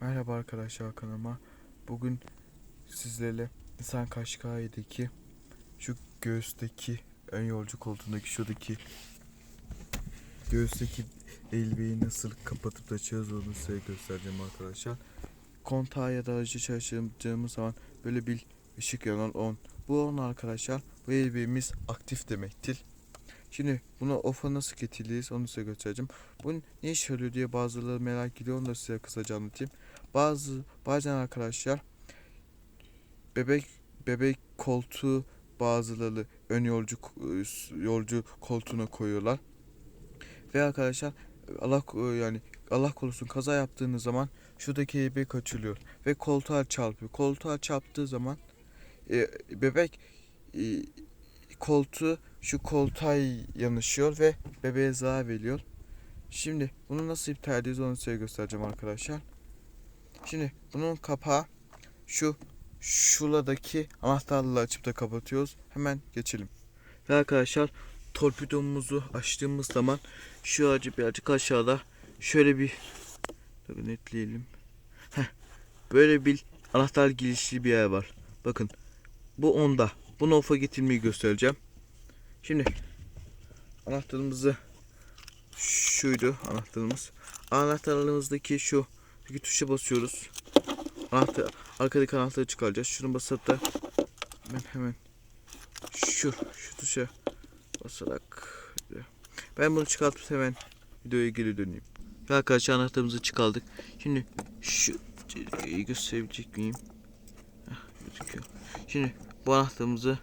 Merhaba arkadaşlar kanalıma. Bugün sizlerle Nissan Qashqai'deki şu göğüsteki ön yolcu koltuğundaki şuradaki göğüsteki elbiyi nasıl kapatıp da açacağız onu size göstereceğim arkadaşlar. Kontağı ya da aracı çalıştırdığımız zaman böyle bir ışık yanan on. Bu on arkadaşlar bu elbiyemiz aktif demektir. Şimdi bunu off'a nasıl getiririz onu size göstereceğim. Bu ne işe yarıyor diye bazıları merak ediyor onu da size kısaca anlatayım. Bazı bazen arkadaşlar bebek bebek koltuğu bazıları ön yolcu yolcu koltuğuna koyuyorlar. Ve arkadaşlar Allah yani Allah korusun kaza yaptığınız zaman şuradaki bebek açılıyor ve koltuğa çarpıyor. Koltuğa çarptığı zaman e, bebek e, koltuğu şu koltuğa yanışıyor ve bebeğe zarar veriyor. Şimdi bunu nasıl iptal edeceğiz onu size göstereceğim arkadaşlar. Şimdi bunun kapağı şu şuradaki anahtarla açıp da kapatıyoruz. Hemen geçelim. Ve arkadaşlar torpidomuzu açtığımız zaman şu ağacı birazcık aşağıda şöyle bir Tabii netleyelim. Heh, böyle bir anahtar girişli bir yer var. Bakın bu onda. Bunu off'a getirmeyi göstereceğim. Şimdi anahtarımızı şuydu anahtarımız. Anahtarlarımızdaki şu bir tuşa basıyoruz. Anahtar, arkadaki anahtarı çıkaracağız. Şunu basıp da ben hemen şu şu tuşa basarak ben bunu çıkartıp hemen videoya geri döneyim. Ve arkadaşlar anahtarımızı çıkardık. Şimdi şu gösterebilecek miyim? Heh, gözüküyor. Şimdi bu anahtarımızı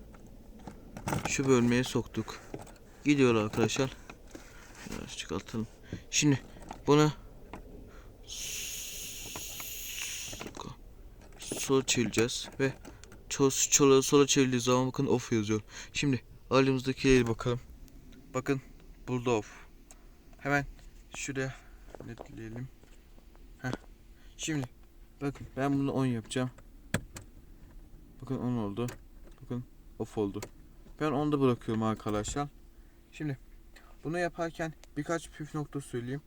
şu bölmeye soktuk. Gidiyor arkadaşlar. Biraz çıkartalım. Şimdi bunu sola çevireceğiz ve sola, sola çevirdiği zaman bakın off yazıyor. Şimdi elimizdekileri bakalım. Bakın burada off. Hemen şuraya netleyelim. Heh. Şimdi bakın ben bunu 10 yapacağım. Bakın 10 oldu. Off oldu. Ben 10'da bırakıyorum arkadaşlar. Şimdi bunu yaparken birkaç püf nokta söyleyeyim.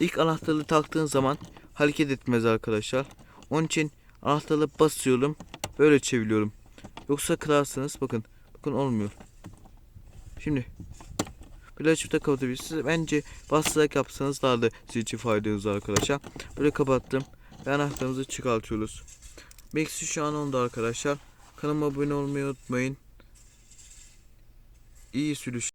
İlk anahtarı taktığın zaman hareket etmez arkadaşlar. Onun için anahtarı basıyorum. Böyle çeviriyorum. Yoksa kırarsınız. Bakın. Bakın olmuyor. Şimdi böyle açıp da kapatabilirsiniz. Bence basarak yapsanız daha da sizin için faydanız arkadaşlar. Böyle kapattım. Ve anahtarımızı çıkartıyoruz. Max'i şu an onda arkadaşlar. Kanalıma abone olmayı unutmayın. İyi sürüş.